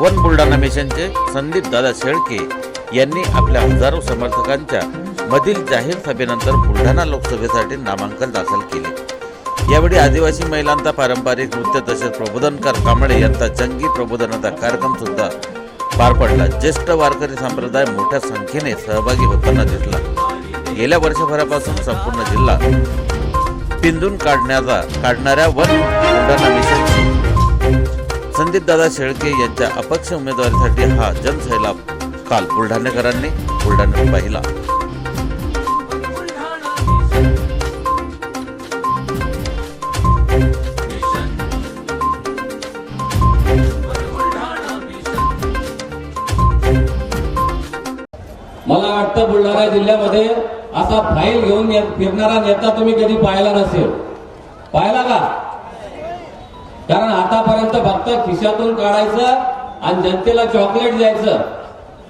One Buldhana मिशनचे संदीप दादा शेळके यांनी आपल्या हजारो समर्थकांच्या मधील जाहीर सभेनंतर बुलढाणा लोकसभेसाठी नामांकन दाखल केले. यावेळी आदिवासी महिलांचा पारंपरिक नृत्य तसेच प्रबोधनकार कांबळे यांचा जंगी प्रबोधनाचा कार्यक्रम सुद्धा पार पडला. ज्येष्ठ वारकरी संप्रदाय मोठ्या संख्येने सहभागी होताना दिसला. गेल्या वर्षभरापासून संपूर्ण जिल्हा पिंजून काढण्याचा काढणाऱ्या वन बुलढाणा मिशन संदीप दादा शेळके यांच्या अपक्ष उमेदवारीसाठी हा जनसैलाब काल बुलढाणेकरांनी बुलढाण्यात पाहिला. मला वाटतं बुलढाणा जिल्ह्यामध्ये असा फाईल घेऊन फिरणारा नेता तुम्ही कधी पाहिला नसेल. पाहिला का? कारण आतापर्यंत फक्त खिशातून काढायचं आणि जनतेला चॉकलेट द्यायचं.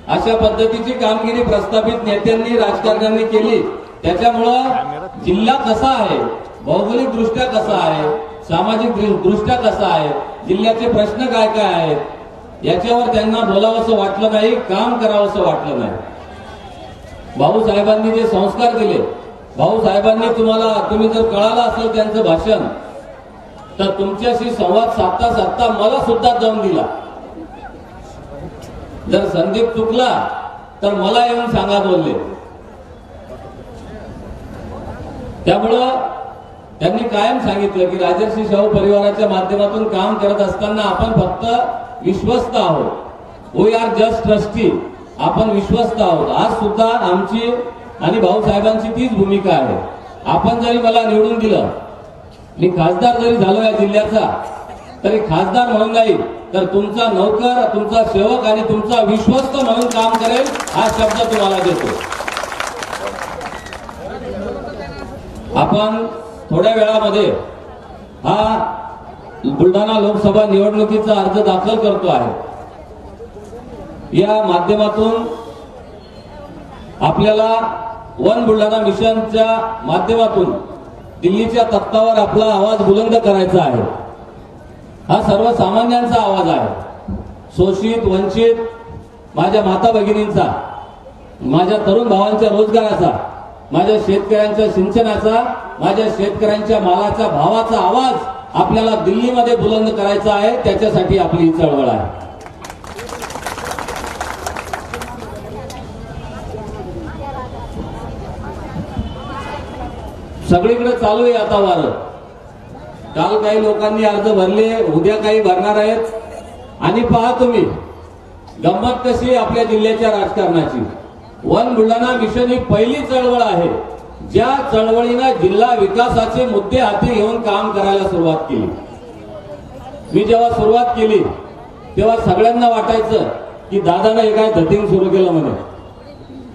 अशा पद्धतीची कामगिरी प्रस्थापित नेत्यांनी राजकारण्यांनी केली. त्याच्यामुळं जिल्हा कसा आहे? भौगोलिक दृष्ट्या कसा आहे? सामाजिक दृष्ट्या कसा आहे? जिल्ह्याचे प्रश्न काय काय आहेत? याच्यावर त्यांना बोलावंसं वाटलं नाही काम करावंसं वाटलं नाही. भाऊ साहेबांनी जे संस्कार दिले भाऊ साहेबांनी तुम्हाला तुम्ही जर कळालं असेल त्यांचं भाषण तर तुमच्याशी संवाद साधता साधता मला सुद्धा दम दिला. जर संदीप चुकला तर मला येऊन सांगा बोलले. त्यामुळं त्यांनी कायम सांगितलं की राजर्षी शाहू परिवाराच्या माध्यमातून काम करत असताना आपण फक्त विश्वस्त आहोत. वी आर जस्ट ट्रस्टी आपण विश्वस्त आहोत. आज सुद्धा आमची आणि भाऊसाहेबांची तीच भूमिका आहे. आपण जरी मला निवडून दिलं मी खासदार जरी झालो या जिल्ह्याचा तरी खासदार म्हणून नाही तर तुमचा नौकर तुमचा सेवक आणि तुमचा विश्वस्त म्हणून काम करेल हा शब्द तुम्हाला देतो. आपण थोड्या वेळामध्ये हा बुलढाणा लोकसभा निवडणुकीचा अर्ज दाखल करतो आहे. या माध्यमातून आपल्याला वन बुलढाणा मिशनच्या माध्यमातून दिल्लीच्या तख्तावर आपला आवाज बुलंद करायचा आहे. हा सर्वसामान्यांचा आवाज आहे. शोषित वंचित माझ्या माता भगिनींचा माझ्या तरुण भावांच्या रोजगाराचा माझ्या शेतकऱ्यांच्या सिंचनाचा माझ्या शेतकऱ्यांच्या मालाच्या भावाचा आवाज आपल्याला दिल्लीमध्ये बुलंद करायचा आहे. त्याच्यासाठी आपली ही चळवळ आहे. सगळीकडे चालू आहे आता वारं. काल काही लोकांनी अर्ज भरले उद्या काही भरणार आहेत. आणि पहा तुम्ही गंमत कशी आपल्या जिल्ह्याच्या राजकारणाची. वन बुलढाणा मिशन ही पहिली चळवळ आहे. ज्या चळवळीनं जिल्हा विकासाचे मुद्दे हाती घेऊन काम करायला सुरुवात केली. मी जेव्हा सुरुवात केली तेव्हा सगळ्यांना वाटायचं की दादानं हे काय धटिंग सुरू केलं म्हणे.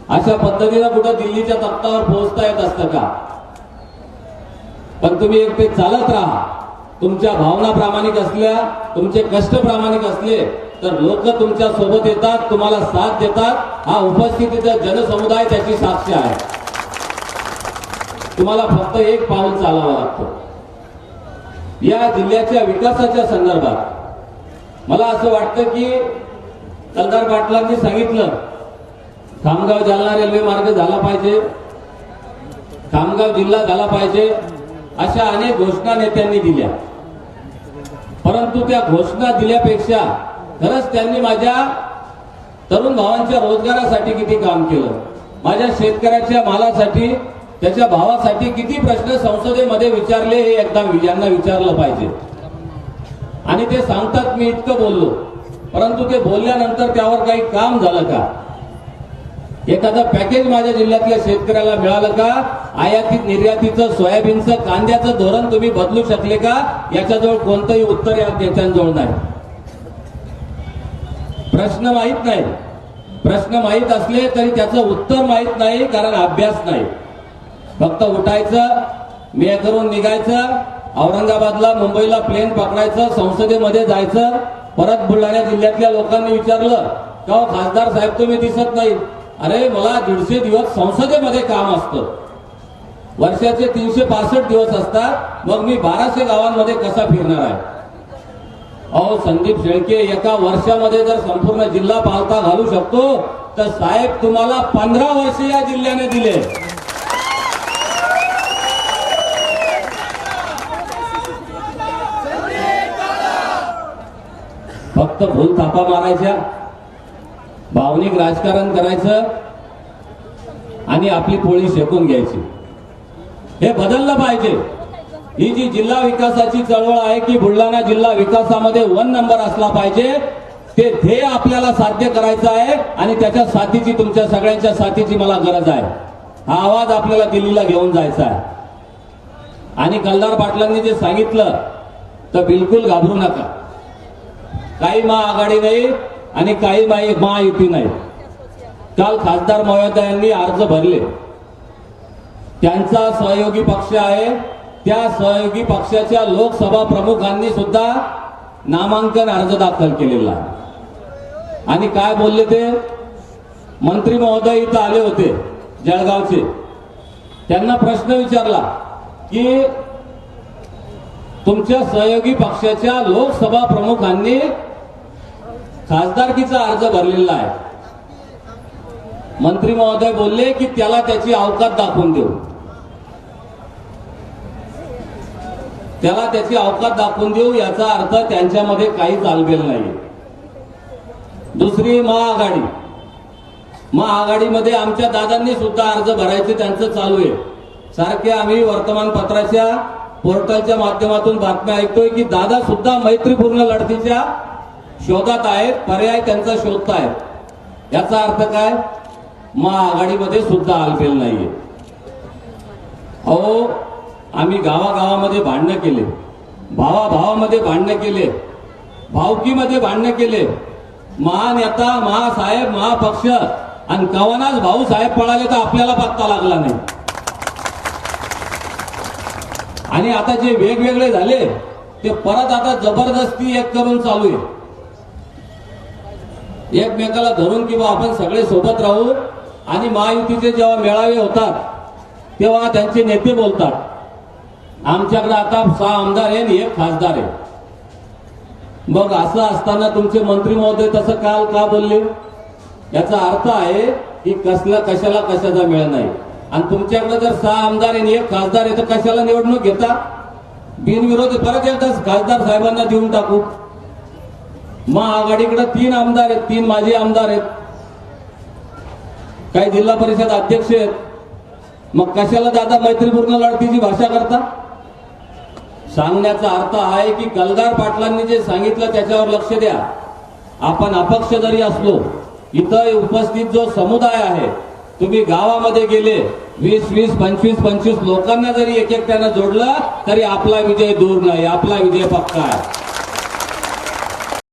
अशा पद्धतीनं कुठं दिल्लीच्या तप्तावर पोहोचता येत असतं का? पण तुम्ही एक ते चालत राहा. तुमच्या भावना प्रामाणिक असल्या तुमचे कष्ट प्रामाणिक असले तर लोक तुमच्यासोबत येतात तुम्हाला साथ देतात. हा उपस्थितीचा जनसमुदाय त्याची साक्ष आहे. तुम्हाला फक्त एक पाऊल चालावा लागतो. या जिल्ह्याच्या विकासाच्या संदर्भात. मला असं वाटतं की सरदार पाटलांनी सांगितलं खामगाव जालना रेल्वे मार्ग झाला पाहिजे. खामगाव जिल्हा झाला पाहिजे. अशा अनेक घोषणा नेत्यांनी दिल्या. परंतु त्या घोषणा दिल्यापेक्षा खरंच त्यांनी माझ्या तरुण भावांच्या रोजगारासाठी किती काम केलं. माझ्या शेतकऱ्याच्या मालासाठी त्याच्या भावासाठी किती प्रश्न संसदेमध्ये विचारले हे एकदा यांना विचारलं पाहिजे. आणि ते सांगतात मी इतकं बोललो. परंतु ते बोलल्यानंतर त्यावर काही काम झालं का? एखादं पॅकेज माझ्या जिल्ह्यातल्या शेतकऱ्याला मिळालं का? आयातीत निर्यातीचं सोयाबीनचं कांद्याचं धोरण तुम्ही बदलू शकले का? याच्याजवळ कोणतंही उत्तर या नेत्यांजवळ नाही. प्रश्न माहीत नाही. प्रश्न माहीत असले तरी त्याचं उत्तर माहीत नाही कारण अभ्यास नाही. फक्त उठायचं मे करून निघायचं औरंगाबादला मुंबईला प्लेन पकडायचं संसदेमध्ये जायचं परत बुलढाणा जिल्ह्यातल्या लोकांनी विचारलं का हो, खासदार साहेब तुम्ही दिसत नाही? अरे मला दीडशे दिवस संसदेमध्ये काम असतं. वर्षाचे तीनशे पासष्ट दिवस असतात. मग मी बाराशे गावांमध्ये कसा फिरणार आहे? अहो संदीप शेळके एका वर्षामध्ये जर संपूर्ण जिल्हा पाहता घालू शकतो तर साहेब तुम्हाला पंधरा वर्ष या जिल्ह्याने दिले. फक्त भूल थापा मारायच्या. भावनिक राजकारण करायचं आणि आपली पोळी शेकून घ्यायची. हे बदललं पाहिजे. ही जी जिल्हा विकासाची चळवळ आहे की बुलढाणा जिल्हा विकासामध्ये वन नंबर असला पाहिजे ते ध्येय आपल्याला साध्य करायचं आहे आणि त्याच्या साथीची तुमच्या सगळ्यांच्या साथीची मला गरज आहे. हा आवाज आपल्याला दिल्लीला घेऊन जायचा आहे. आणि कलदार पाटलांनी जे सांगितलं तर बिलकुल घाबरू नका. काही महाआघाडी नाही आणि काही माही- महायुती नाही काल खासदार महोदयांनी अर्ज भरले. त्यांचा सहयोगी पक्ष आहे. त्या सहयोगी पक्षाच्या लोकसभा प्रमुखांनी सुद्धा नामांकन अर्ज दाखल केलेला आणि काय बोलले ते? मंत्री महोदय इथं आले होते जळगावचे. त्यांना प्रश्न विचारला की तुमच्या सहयोगी पक्षाच्या लोकसभा प्रमुखांनी खासदारकीचा अर्ज भरलेला आहे. मंत्री महोदय बोलले की त्याला त्याची अवकात दाखवून देऊ. त्याला त्याची अवकात दाखवून देऊ याचा अर्थ त्यांच्यामध्ये काही चालबेल नाही दुसरी महाआघाडी महाआघाडीमध्ये आमच्या दादांनी सुद्धा अर्ज भरायचे त्यांचं चालू आहे. सारखे आम्ही वर्तमानपत्राच्या पोर्टलच्या माध्यमातून बातम्या ऐकतोय की दादा सुद्धा मैत्रीपूर्ण लढतीच्या शोधात आहेत पर्याय त्यांचा शोधतायत. याचा अर्थ काय? महाआघाडीमध्ये सुद्धा हलफेल नाहीये. अहो आम्ही गावागावामध्ये भांडणं केले. भावाभावामध्ये भांडणं केले. भावकीमध्ये भांडणं केले. महानेता महासाहेब महापक्ष आणि कवनाच भाऊ साहेब पळाले तर आपल्याला पत्ता लागला नाही. आणि आता जे वेगवेगळे झाले ते परत आता जबरदस्ती एक करून चालू आहे. एकमेकाला धरून किंवा आपण सगळे सोबत राहू आणि महायुतीचे जेव्हा मेळावे होतात तेव्हा त्यांचे नेते बोलतात. आमच्याकडे आता सहा आमदार आहे आणि एक खासदार आहे. मग असं असताना तुमचे मंत्री महोदय तसं काल का बोलले? याचा अर्थ आहे की कसला कशाला कशाचा मेळ नाही. आणि तुमच्याकडे जर सहा आमदार आणि एक खासदार आहे तर कशाला निवडणूक घेता? बिनविरोध परत एकदाच खासदार साहेबांना देऊन टाकू. महाआघाडीकडे तीन आमदार आहेत तीन माजी आमदार आहेत. काही जिल्हा परिषद अध्यक्ष आहेत. मग कशाला दादा मैत्रीपूर्ण लढतीची भाषा करता? सांगण्याचा अर्थ आहे की कलदार पाटलांनी जे सांगितलं त्याच्यावर लक्ष द्या. आपण अपक्ष जरी असलो इथं उपस्थित जो समुदाय आहे तुम्ही गावामध्ये गेले वीस वीस पंचवीस पंचवीस लोकांना जरी एक एकट्यानं जोडलं तरी आपला विजय दूर नाही आपला विजय पक्का आहे.